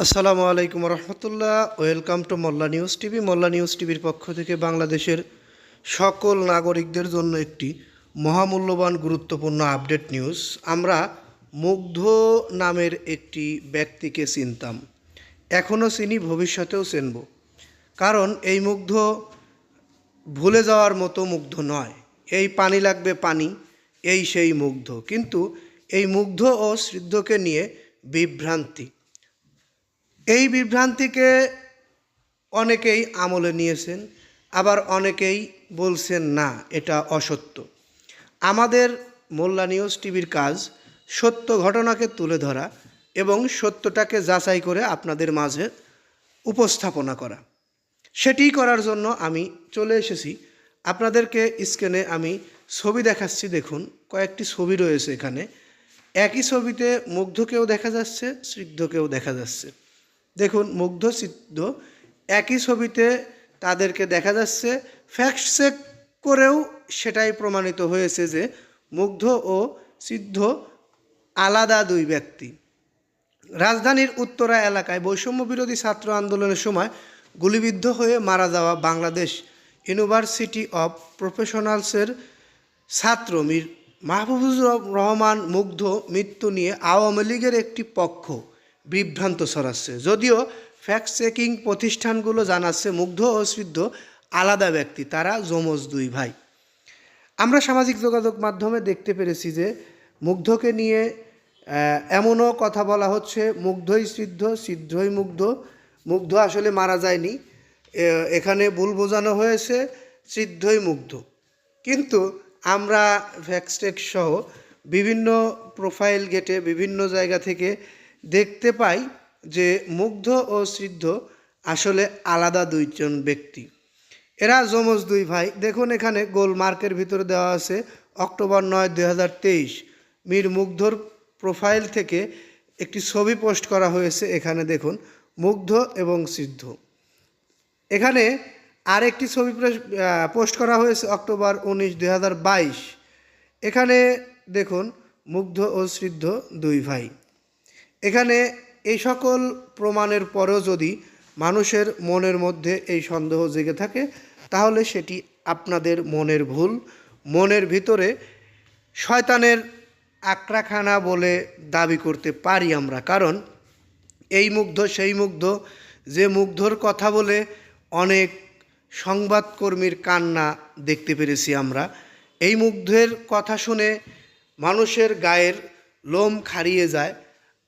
আসসালামু আলাইকুম রহমতুল্লাহ। Welcome to Molla news TV. Molla news টিভির পক্ষ থেকে বাংলাদেশের সকল নাগরিকদের জন্য একটি মহামূল্যবান, গুরুত্বপূর্ণ আপডেট নিউজ। আমরা মুগ্ধ নামের একটি ব্যক্তিকে চিনতাম। এখনও চিনি, ভবিষ্যতেও চিনব। কারণ এই মুগ্ধ ভুলে যাওয়ার মতো মুগ্ধ নয়। এই পানি লাগবে পানি, এই সেই মুগ্ধ। কিন্তু এই মুগ্ধ ও সিদ্ধকে নিয়ে বিভ্রান্তি। এই বিভ্রান্তিকে অনেকেই আমলে নিয়েছেন, আবার অনেকেই বলছেন, না, এটা অসত্য। আমাদের মোল্লা নিউজ টিভির কাজ সত্য ঘটনাকে তুলে ধরা এবং সত্যটাকে যাচাই করে আপনাদের মাঝে উপস্থাপনা করা। সেটি করার জন্য আমি চলে এসেছি। আপনাদেরকে স্ক্রিনে আমি ছবি দেখাচ্ছি, দেখুন, কয়েকটি ছবি রয়েছে এখানে। একই ছবিতে মুগ্ধকেও দেখা যাচ্ছে সিদ্ধকেও দেখা যাচ্ছে। দেখুন, মুগ্ধ সিদ্ধ একই ছবিতে তাদেরকে দেখা যাচ্ছে। ফ্যাক্ট চেক করেও সেটাই প্রমাণিত হয়েছে যে মুগ্ধ ও সিদ্ধ আলাদা দুই ব্যক্তি। রাজধানীর উত্তরা এলাকায় বৈষম্য বিরোধী ছাত্র আন্দোলনের সময় গুলিবিদ্ধ হয়ে মারা যাওয়া বাংলাদেশ ইউনিভার্সিটি অব প্রফেশনালসের ছাত্র মীর মাহবুবুর রহমান মুগ্ধ মৃত্যু নিয়ে আওয়ামী লীগের একটি পক্ষ বিভ্রান্ত ছড়াচ্ছে। যদিও ফ্যাক্ট চেকিং প্রতিষ্ঠানগুলো জানাচ্ছে মুগ্ধ ও সিদ্ধ আলাদা ব্যক্তি, তারা যমজ দুই ভাই। আমরা সামাজিক যোগাযোগ মাধ্যমে দেখতে পেরেছি যে মুগ্ধকে নিয়ে এমনও কথা বলা হচ্ছে, মুগ্ধই সিদ্ধ, সিদ্ধই মুগ্ধ। মুগ্ধ আসলে মারা যায়নি। এখানে ভুল বোঝানো হয়েছে, সিদ্ধই মুগ্ধ। কিন্তু আমরা ভ্যাক্সটেক সহ বিভিন্ন প্রোফাইল গেটে বিভিন্ন জায়গা থেকে দেখতে পাই যে মুগ্ধ ও সিদ্ধ আসলে আলাদা দুইজন ব্যক্তি। এরা যমজ দুই ভাই। দেখুন এখানে গোল মার্কের ভিতরে দেওয়া আছে অক্টোবর নয়, দুই মীর মুগ্ধর প্রোফাইল থেকে একটি ছবি পোস্ট করা হয়েছে এখানে দেখুন, মুগ্ধ এবং সিদ্ধ। এখানে আরেকটি ছবি প্রেস- পোস্ট করা হয়েছে অক্টোবর উনিশ, দুই এখানে দেখুন, মুগ্ধ ও সিদ্ধ দুই ভাই। এখানে এই সকল প্রমাণের পরেও যদি মানুষের মনের মধ্যে এই সন্দেহ জেগে থাকে, তাহলে সেটি আপনাদের মনের ভুল। মনের ভিতরে শয়তানের আক্রাখানা বলে দাবি করতে পারি আমরা। কারণ এই মুগ্ধ, সেই মুগ্ধ, যে মুগ্ধর কথা বলে অনেক সংবাদকর্মীর কান্না দেখতে পেরেছি আমরা। এই মুগ্ধের কথা শুনে মানুষের গায়ের লোম খাড়িয়ে যায়।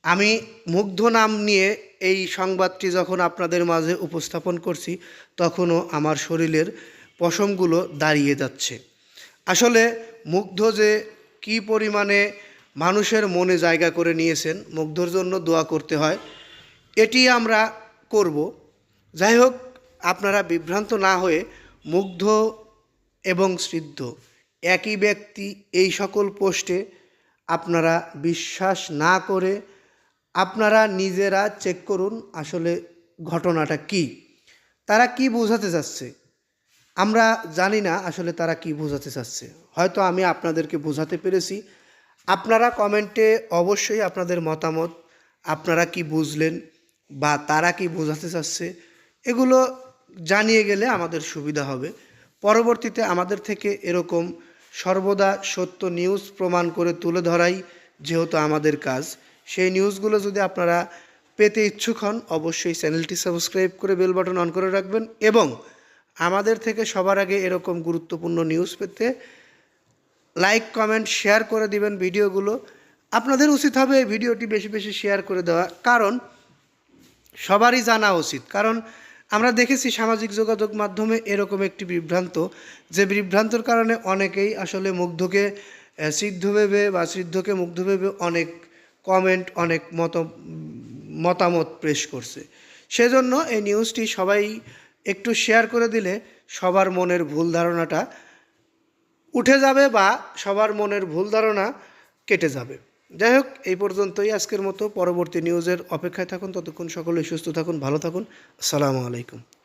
আমি মুগ্ধ নাম নিয়ে এই সংবাদটি যখন আপনাদের মাঝে উপস্থাপন করছি, তখনও আমার শরীরের পশমগুলো দাঁড়িয়ে যাচ্ছে। আসলে মুগ্ধ যে কি পরিমাণে মানুষের মনে জায়গা করে নিয়েছেন, মুগ্ধর জন্য দোয়া করতে হয়, এটি আমরা করব। যাই হোক, আপনারা বিভ্রান্ত না হয়ে মুগ্ধ এবং সিদ্ধ, একই ব্যক্তি এই সকল পোস্টে আপনারা বিশ্বাস না করে আপনারা নিজেরা চেক করুন আসলে ঘটনাটা কি। তারা কি বোঝাতে চাচ্ছে? আমরা জানি না আসলে তারা কি বোঝাতে চাচ্ছে। হয়তো আমি আপনাদেরকে বোঝাতে পেরেছি। আপনারা কমেন্টে অবশ্যই আপনাদের মতামত, আপনারা কি বুঝলেন বা তারা কি বোঝাতে চাচ্ছে, এগুলো জানিয়ে গেলে আমাদের সুবিধা হবে। পরবর্তীতে আমাদের থেকে এরকম সর্বদা সত্য নিউজ প্রমাণ করে তুলে ধরাই যেহেতু আমাদের কাজ। সেই নিউজগুলো যদি আপনারা পেতে ইচ্ছুক হন, অবশ্যই চ্যানেলটি সাবস্ক্রাইব করে বেল বাটন অন করে রাখবেন এবং আমাদের থেকে সবার আগে এরকম গুরুত্বপূর্ণ নিউজ পেতে লাইক, কমেন্ট, শেয়ার করে দিবেন ভিডিওগুলো। আপনাদের উচিত হবে এই ভিডিওটি বেশি বেশি শেয়ার করে দেওয়া, কারণ সবারই জানা উচিত। কারণ আমরা দেখেছি সামাজিক যোগাযোগ মাধ্যমে এরকম একটি বিভ্রান্ত, যে বিভ্রান্তর কারণে অনেকেই আসলে মুগ্ধকে সিদ্ধ ভেবে বা সিদ্ধকে মুগ্ধ ভেবে অনেক কমেন্ট অনেক মত, মতামত পেশ করছে। সেজন্য এই নিউজটি সবাই একটু শেয়ার করে দিলে সবার মনের ভুল ধারণাটা উঠে যাবে বা সবার মনের ভুল ধারণা কেটে যাবে। যাই হোক, এই পর্যন্তই আজকের মতো। পরবর্তী নিউজের অপেক্ষায় থাকুন। ততক্ষণ সকলেই সুস্থ থাকুন, ভালো থাকুন। আসসালামু আলাইকুম।